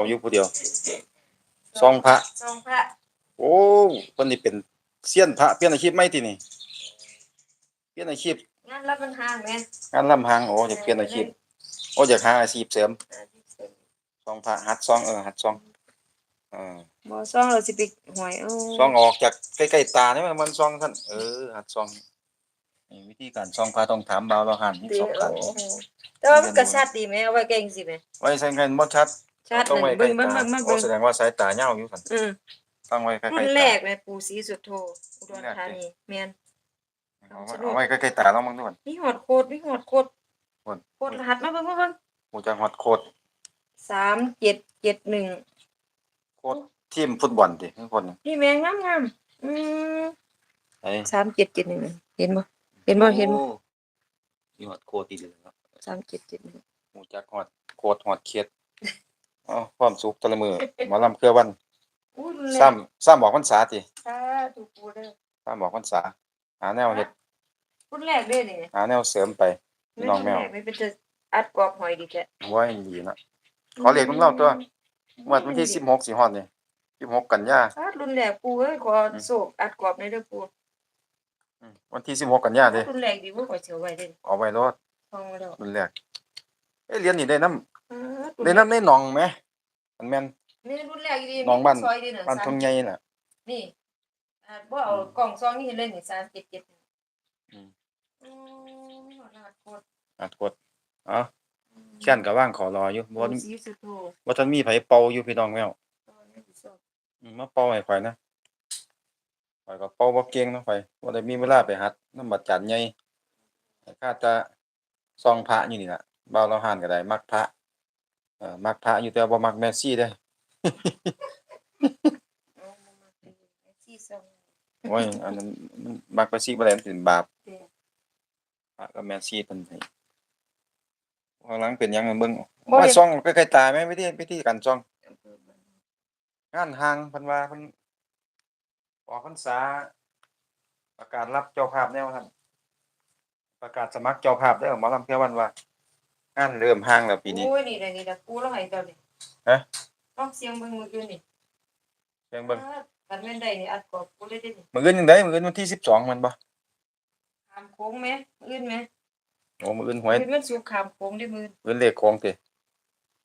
เขาอยู่ผู้เดียวซองพระ ซองพระโอ้เพิ่นนี่เป็นเซียนพระเปลี่ยนอาชีพใหม่ตินี่เปลี่ยนอาชีพงานรับมันห่างแม่งานลำหางโอ้อยากเปลี่ยนอาชีพโอ้อยากหาอาชีพเสริมซองพระหัดซองเออหัดซองเออบ่ซองเราสิไปหวยเอาซองออกจากใกล้ๆตานี่มันมันซองท่านเออหัดซองนี่วิธีการซองพระต้องถามบ่าวเราหันนี่เดี๋สยวองครั้งโอ้โหแต่ว่ามันก็ชัดดีไหมเอาไว้แกงสิแม่ไว้ใส่เงินบ่ชัด ชัดต้องไว้นั่นใกล้เบิ่งเบิ่งตาเบิ่งมาโอ้เบิ่งแสดงว่าสายตายาวอยู่ซั่นอืมตั้งไว้ใกล้ๆรุ่นตาแรกแม่ปู่ศรีสุโธอุดรธานีแม่น เอาไว้เอาไว้ใกล้ๆตาลองเบิ่งดูก่อนมีหอดโคตรมีหอดโคตรโคตร โคตรรหัสมาเบิ่งมาเบิ่งหูจักฮอดโคตรสามเจ็ดเจ็ดหนึ่งโคตรทีมฟุตบอลติคือคนหนึ่งนี่แม่งามงามๆอืมไอ้สามเจ็ดเจ็ดหนึ่งเห็นบ่เห็นบ่เห็นบ่โอ้มีฮอดโคตรอีกเลยครับสามเจ็ดเจ็ดหนึ่งหูจักฮอดโคตรฮอดเขียด อ๋อความสุขแต่ละมื้อหมอลำเครือวันอู้รุ่นแรกซ้ำซ้ำบอกพรรษาติสาธุปู่เด้อซ้ำบอกพรรษาหาแนวเฮ็ดรุ่นแรกเด้อนี่หาแนวเสริมไปพี่น้องแมวรุ่นรกไม่เป็นจะอัดกรอบหอยดีแท้ไว้ดีเนาะขอเลขของเราตัว งวดวันที่16สิฮอดนี่16กันยาอ่ารุ่นแรกปู่เอ้ยขอโศกอัดกรอบในอยเด้อปู่อืมวันที่16กันยาเด้รุ่นแรกดีบ่ขอเสียวไว้เด้อเอาไว้รถฟังไว้แล้วรุ่นแรกเอ้ยเรียนนี่ได้น้ำอ่ารุ่นได้น้ำในหนองไหมมันแม่นนี่รุ่นแรกดีน้องบ้านซอยดีะบ้านสมทงใหญ่น่ะ นี่อ่าบ่เอากล่องซองนี่เห็นเลยนี่สามเจ็ดเจ็ดอืม อืมมีหอดรหัสโคตรอัดกดเอ๋อแค่นก็ว่างขอรออยู่บ่ปู่ศรีสุโธบ่ทันมีไผเป่าอยู่พี่น้องแมวตอนนี้สิสอบอืมมาเป่าให้ข่อยนะข่อยก็เป่าบ่เก่งเนาะข่อยบ่ได้มีเวลาไปหัดนำบัดจันใหญ่ข้าจะซองพระอยู่นี่ล่ะบ่าวเราหานก็ได้มักพระ เอ่อมักพระอยู่แต่บ่มักแมสซี่เด้อ เอามามาเป็นสี่ซอง โอ้ยอันนั้นมันมักไปซี่บ่ได้มันเป็นบาปเด้อ พระกับแมสซี่เพิ่นให้ข้างหลังเป็นหยังเบิ่งบ่ว่าเห็นซ่องใกล้ๆตาแม่วิธีวิธีการซ่อง อำเภอบ้าน งานห่างเพิ่นว่าเพิ่นออกพรรษา ประกาศรับเจ้าภาพแนวท่านประกาศสมัครเจ้าภาพเด้อหมอลำเพียวันว่า งานเริ่มห่างแล้วปีนี้ โอ้ยนี่แหละนี่แหละกูแล้วให้เจ้านี่ฮะต้องเสียงเบิ่งมืออื่นนี่เบิ่งเบิ่งอ่าคันแม่นได้นี่อัดกรอบกูเลยเด้นี่มื้ออื่นจังไดมื้ออื่นวันที่12มันบ่ขามโค้งแม่มื้ออื่นแม่โอ้มื้ออื่นหวยมื้ออื่นมันสุกขามโค้งได้มื้ออื่นมื้ออื่นเลขของติ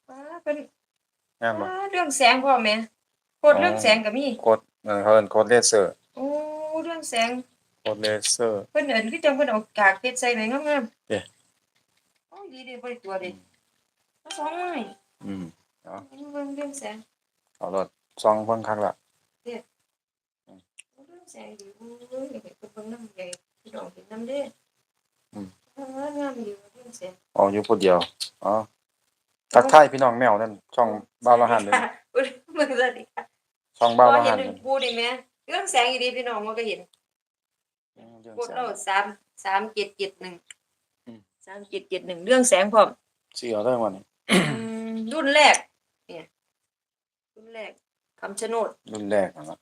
อ่าเป็นงามบ่อ่าเรื่องแสงพ่อแม่โคตรเรื่องแสงก็มีโคดเออเขาเอิ้นโคดเลเซอร์โอ้เรื่องแสงโคดเลเซอร์ เพิ่นเอิ้นคือจังเพิ่นเอากากเพชรใส่ไว้งามๆเด้โอ้ย ดีเด้บ่ได้ตัวเด้เอาสองไม้อืมเบิ่งเรื่องแสงเอารถซองเบิ่งคักละเรื่องแสงดีโอ้ยเห็นเพิ่นเบิ่งน้ำใหญ่พี่น้องเห็นน้ำเด้อืมงามดีเรื่องแสงอ๋ออยู่ผู้เดียวอ๋อทักทายพี่น้องแมวนั่นช่องบ้าวละหันเลยอุ้ยมึงสวัสดีค่ะช่องบ้าวพอละเห็หันนกูดิแม่เรื่องแสงอยู่ดีพี่น้องมันก็เห็นอืมเรื่องกดแสงเราสามสามเจ็ดเจ็ดหนึ่งอืม สามเจ็ดเจ็ดหนึ่งเรื่องแสงพร้อมสิเอาได้วันนี้อืมรุ่นแรก เนี่ย รุ่นแรกคำชะโนดรุ่นแรกนะครับ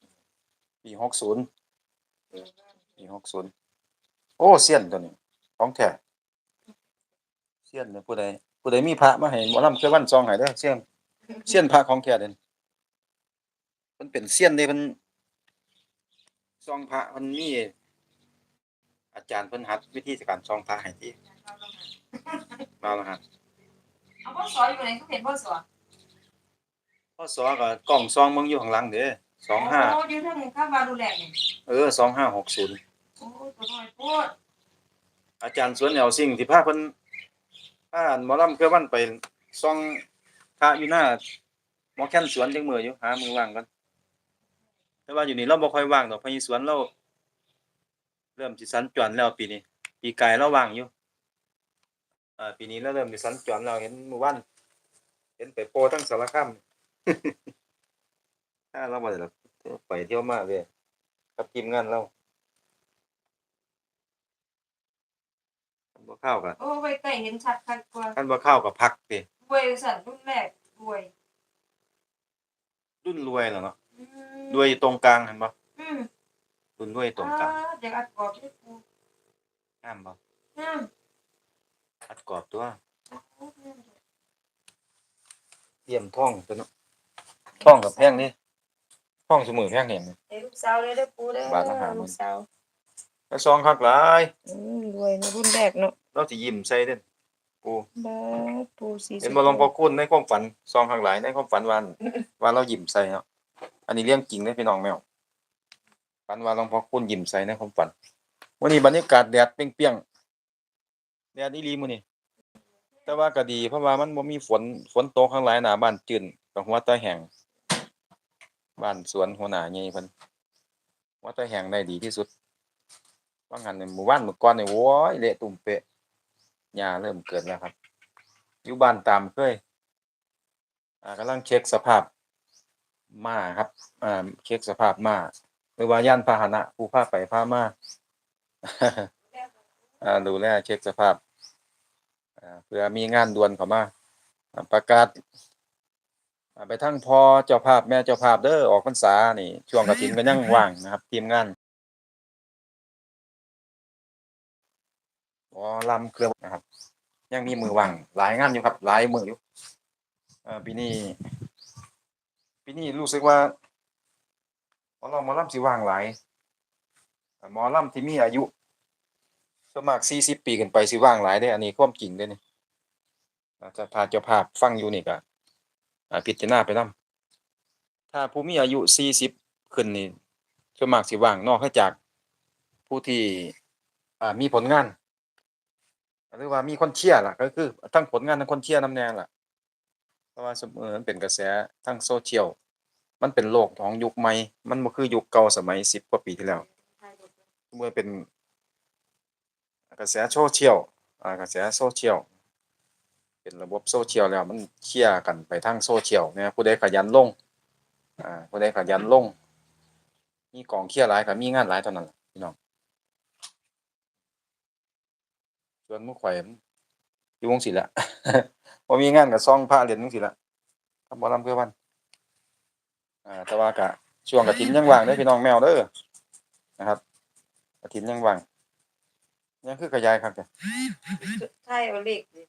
ปีหกศูนย์ปีหกศูนย์โอ้เสียนตัวนี้ของแท้เสียนเนี่ยผู้ใดผู้ใดมีพระมาให้หมอลำเคยวันซองให้เด้อเสียนเสียนพระของแท้เด่นมันเป็นเสียนเด้มันซองพระมันมีอาจารย์เพิ่นหัดวิธีการซองพระให้ที่ มาแล้วฮะเอาพ่อสอนอยู่ไหนเขาเห็นพ่อสอนพศก็กล้องซองมึงอยู่ข้างหลังเด้อ25โอ้ยืนท่านข้าวาดูแลเนี่ยเออ2560โอ้ตัวน้อยโพูดอาจารย์สวนแนวสิ่งที่พาเพิ่นพาอันหมอลำเครือวันไปซ่องพระอยู่หน้าหมอแค้นสวนจังมืออยู่หามือว่างกันแต่ว่าอยู่นี่เราบ่ค่อยว่างดอกเพราะอีสวนเราเริ่มสิสัญจรแล้วปีนี้ปีกายเราว่างอยู่ อ่าปีนี้เราเริ่มสิสัญจรแล้วเห็นมื้อวันเห็นไปโปรทั้งสารคามถ้าเราบ่ได้หรอกไปเที่ยวมาเว้ยกับทีมงานเราบ่เข้ากันโอ้ไว้ใกล้เห็นชัดคักกว่าคันบ่เข้ากับพักติรวยสันรุ่นแรกรวย รุ่นรวยแล้วเนาะอืมรวยอยู่ตรงกลางเห็นบ่อืมรุ่นรวยตรงกลางอ่เดี๋ยวอัดกรอบให้กูงามบ่งาม อัดกรอบตัวโอ้งามเตรียมท้องตัวเนาะท่องกับแพงนี่ท่องเสมอแพงเห็นให้ลูกสาวเลยเด้อปูเด้อบาทละห้าหมื่นลูกสาวแล้วซองคักหลายอืมรวยในรุ่นแรกเนาะเราสิยิ้มใส่เด้อปูบาทปูสี่เห็นบ่หลวงพ่อคุณในความฝันซองคักหลายในความฝันว่าว่าเรายิ้มใส่เนาะอันนี้เรื่องจริงเด้อพี่น้องแมวฝันว่าหลวงพ่อคุณยิ้มใส่ในความฝันวันนี้บรรยากาศแดดเปรี้ยงๆ แดดอีหลีมื้อนี้แต่ว่าก็ดี เพราะว่ามันบ่มีฝนฝนตกข้างหลายหน้าบ้านจืนกับหัวตาแห้งบ้านสวนหัวหน้าใหญ่เพิ่นหัวตาแห้งได้ดีที่สุดว่างั้นเนี่ยหมู่บ้านเมื่อก่อนนี่โว้ยเละตุ่มเปะหญ้าเริ่มเกิดแล้วครับ อยู่บ้านตามเคยอ่ากำลังเช็คสภาพม้าครับอ่าเช็คสภาพม้าหรือว่าย่านพาหนะผู้พาไปพามาอ่าดูแลเช็คสภาพ เพื่อมีงานด่วนเข้ามาประกาศไปทั้งพอเจ้าภาพแม่เจ้าภาพเด้อออกพรรษานี่ ช่วงกฐินก็ยังว่างนะครับ ทีมงานหมอลำเครือนะครับ ยังมีมือว่างหลายงานอยู่ครับ หลายมืออยู่ปีนี้ปีนี้รู้สึกว่าหมอลำหมอลำสิว่างหลายหมอลำที่มีอายุ ส่วนมาก40ปีขึ้นไปสิว่างหลายเด้อันนี้ความจริงด้นี่จะพาเจ้าภาพฟังอยู่นี่ก็อ่าพิจารณาไปนํถ้าผู้มีอายุ40ขึ้นนี่ส่วนมากสิว่างนอกจากผู้ที่อ่ามีผลงานหรือว่ามีคนเชียร์ล่ะ ก็คือทั้งผลงานทั้งคนเชียร์นำแน่ล่ะ เพราะว่าสมมติมันเป็นกระแสทางโซเชียลมันเป็นโลกของยุคใหม่ มันบ่คือยุคเก่าสมัย10กว่าปีที่แล้วเมื่อเป็น กระแสโซเชียลอ่ากระแสโซเชียลเป็นระบบโซเชียลแล้วมันเชียร์กันไปทางโซเชียลเนี่ยผู้ใดขยันลงอ่าผู้ใดขยันลง มีกองเชียร์หลายก็มีงานหลายเท่านั้นพี่น้องส่วนมู่ข่อยอยู่วงสิละบ่มีงานก็ซ่องพระเรียนจังซี่ล่ะครับบ่ลำเพื่อวันอ่าแต่ว่าก็ช่วงกฐินยังว่างเด้พี่น้องแมวเด้อนะครับกฐินยังว่าง ยังคือกระยายครับจ้ะใช่เอาเลขดิ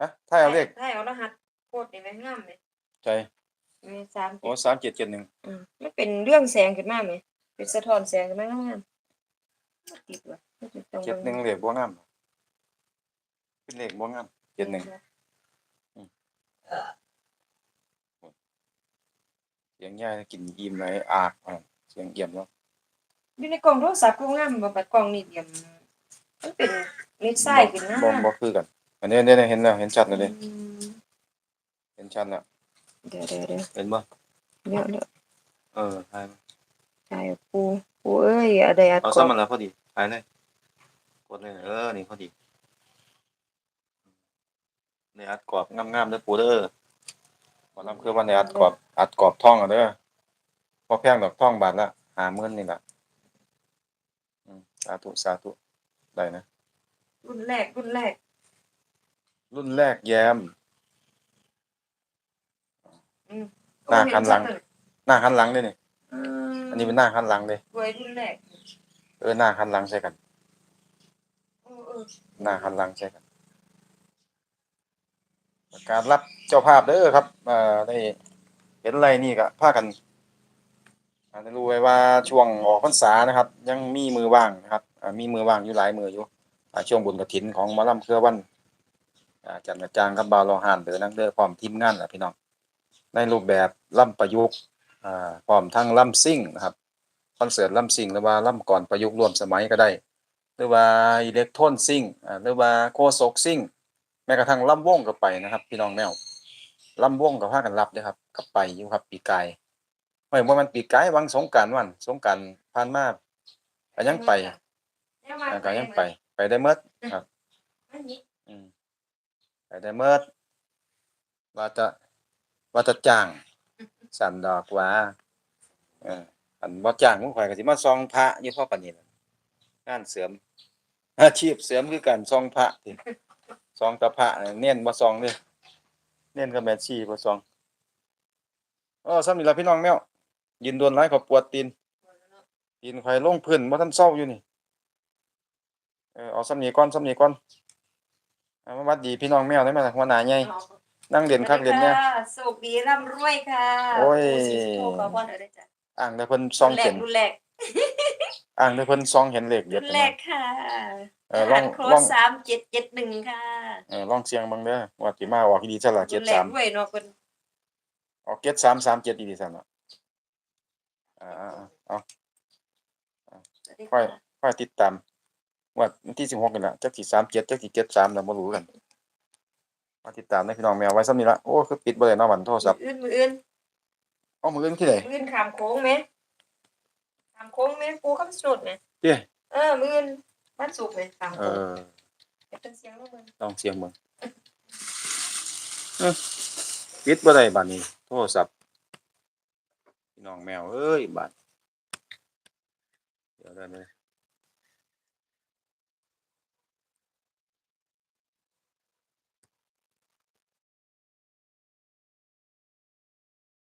ฮะถ้าเอาเลขใช่เอารหัสโคตรนี่แม่งงามเลยใจมีสามโอ้สามเจ็ดเจ็ดหนึ่งอืมมันเป็นเรื่องแสงขึ้นมาไหมเป็นสะท้อนแสงขึ้นมางามๆติดว่ะต้องเจ็ดหนึ่งเลขบ่งามเป็นเลขบ่งามเจ็ดหนึ่งเสียงย่ายกินอิ่มเลยอากอะเสียงเอี่ยมเนาะอยู่ในกล่องโทรศัพท์ก็งามบ่บัดกล่องนี่เดียม มันเป็นเม็ดทรายขึ้นมาบ่บ่คือกัน อันนี้เนี่ยเห็นแล้วเห็นชัดแล้วเด้อืมเห็นชัดแล้วเดี๋ยวเดี๋ยวเดี๋ยวเห็นบ่เดี๋ยวเดี๋ยวเออถ่ายมาใช่ปูปูเอ้ยอะไรอัดเอากล่ซ้ำองมันแล้วพอดีถ่ายเลยกดเลยเออนี่พอดีในอัดกรอบงามๆเด้อปูเด้อบ่ลำคือว่าในอัดกรอบอัดกรอบท่องเอาเด้อบ่แพงดอกท่องบาทละ50,000นี่ล่ะอืมสาธุสาธุ ได้นะ รุ่นแรก รุ่นแรก รุ่นแรกแย้มอืมหน้าคันหลัง หน้าหันหลังเด้นี่อืมอันนี้เป็นหน้าหันหลังเด้รวยรุ่นแรกเออหน้าหันหลังใช่กัน เออเออหน้าหันหลังใช่กันการรับเจ้าภาพเด้อครับเอ่อได้เห็นอะไรนี่ก็พากันอ่าได้รู้ไว้ว่าช่วงออกพรรษานะครับ ยังมีมือว่างนะครับอ่า มีมือว่างอยู่หลายมืออยู่ช่วงบุญกฐินของมอลำเครือวันจันกระจางกับบาวโลหานเด้อนังเด้อพร้อมทีมงานแหละพี่น้องในรูปแบบล่ำประยุกต์พร้อมทั้งล่ำซิ่งนะครับคอนเสิร์ตล่ำซิ่งหรือว่าล่ำก่อนประยุกต์ร่วมสมัยก็ได้ หรือว่าอิเล็กโทรนซิ่งหรือว่าโคโซกซิ่งแม้กระทั่งล่ำวงก็ไปนะครับ พี่น้องแมวล่ำวงก็พากันรับเด้อครับก็ไปอยู่ครับปีกายไม่ว่ามันปีกายวังสงกานต์วันสงกานต์ผ่านมาก็ยังไป ยังมาอ่าก็ยังไป ไปได้หมดครับอันนี้อืมไปได้หมดว่าจะว่าจะจ้างสั่นดอกว่าเอออันบ่จ้างมึงข่อยก็สิมาซองพระอยู่พอปานนี้ล่ะงานเสริม อาชีพเสริมคือการซองพระติซองแตะพระเนี่ยเน้นบ่ซองเด้เน้นกับแม่ชีบ่ซองอ๋อซ้ำนี่ล่ะพี่น้องแมวยืนโดนหลายเขาปวดตีนตีนข่อยลงพื้นบ่ทันเซาอยู่นี่ เออเอาซ้ำนี้ก่อนซ้ำนี้ก่อนเอามาหวัดดีพี่น้องแมวได้ไหมล่ะหัวหน้าใหญ่เอานั่งเรียนคักเรียนเนี่ยโชคดีร่ำรวยค่ะโอ้ยปู่ศรีสุโธขอพรเอาได้จ้ะอ่างได้เพิ่นซองรุ่นแรเห็กนรุ่นแรกอ่างได้เพิ่นซองเห็นเลขเด็รุ่ดนนะแรกค่ะเออลองโคลอง สามเจ็ดเจ็ดหนึ่งค่ะเออลองเสียงเบิ่งเด้อว่าสิมาออกดีซะล่ะรุ่นแรก73 ด้วยเนาะคนออก7337ดีซั่นเนาะอ่าๆเอา สวัสดีค่อยค่ะ ค่อยติดตาม ว่าวันที่16นี่ล่ะจักสิ37จักสิ73น่ะบ่รู้กัน มาติดตามนะพี่น้องแมวไว้ซ้ำนี้ละโอ้คือปิดบ่ได้เนาะบัดโทรศัพท์มืออื่นมืออื่นเอามื้ออื่นที่ไหนมืออื่นขามโค้งไหมขามโค้งไหมปูข้ามสุดไหมเด้เออมืออื่นบ้านสุกไหมขามเอโค้งอเดี๋ยวเป็นเสียงลูกมือลองเสียงเบิ่งเอ้อปิดบ่ได้บัดนี้ โทรศัพท์พี่น้องแมวเอ้ยบัดเดี๋ยวได้เลย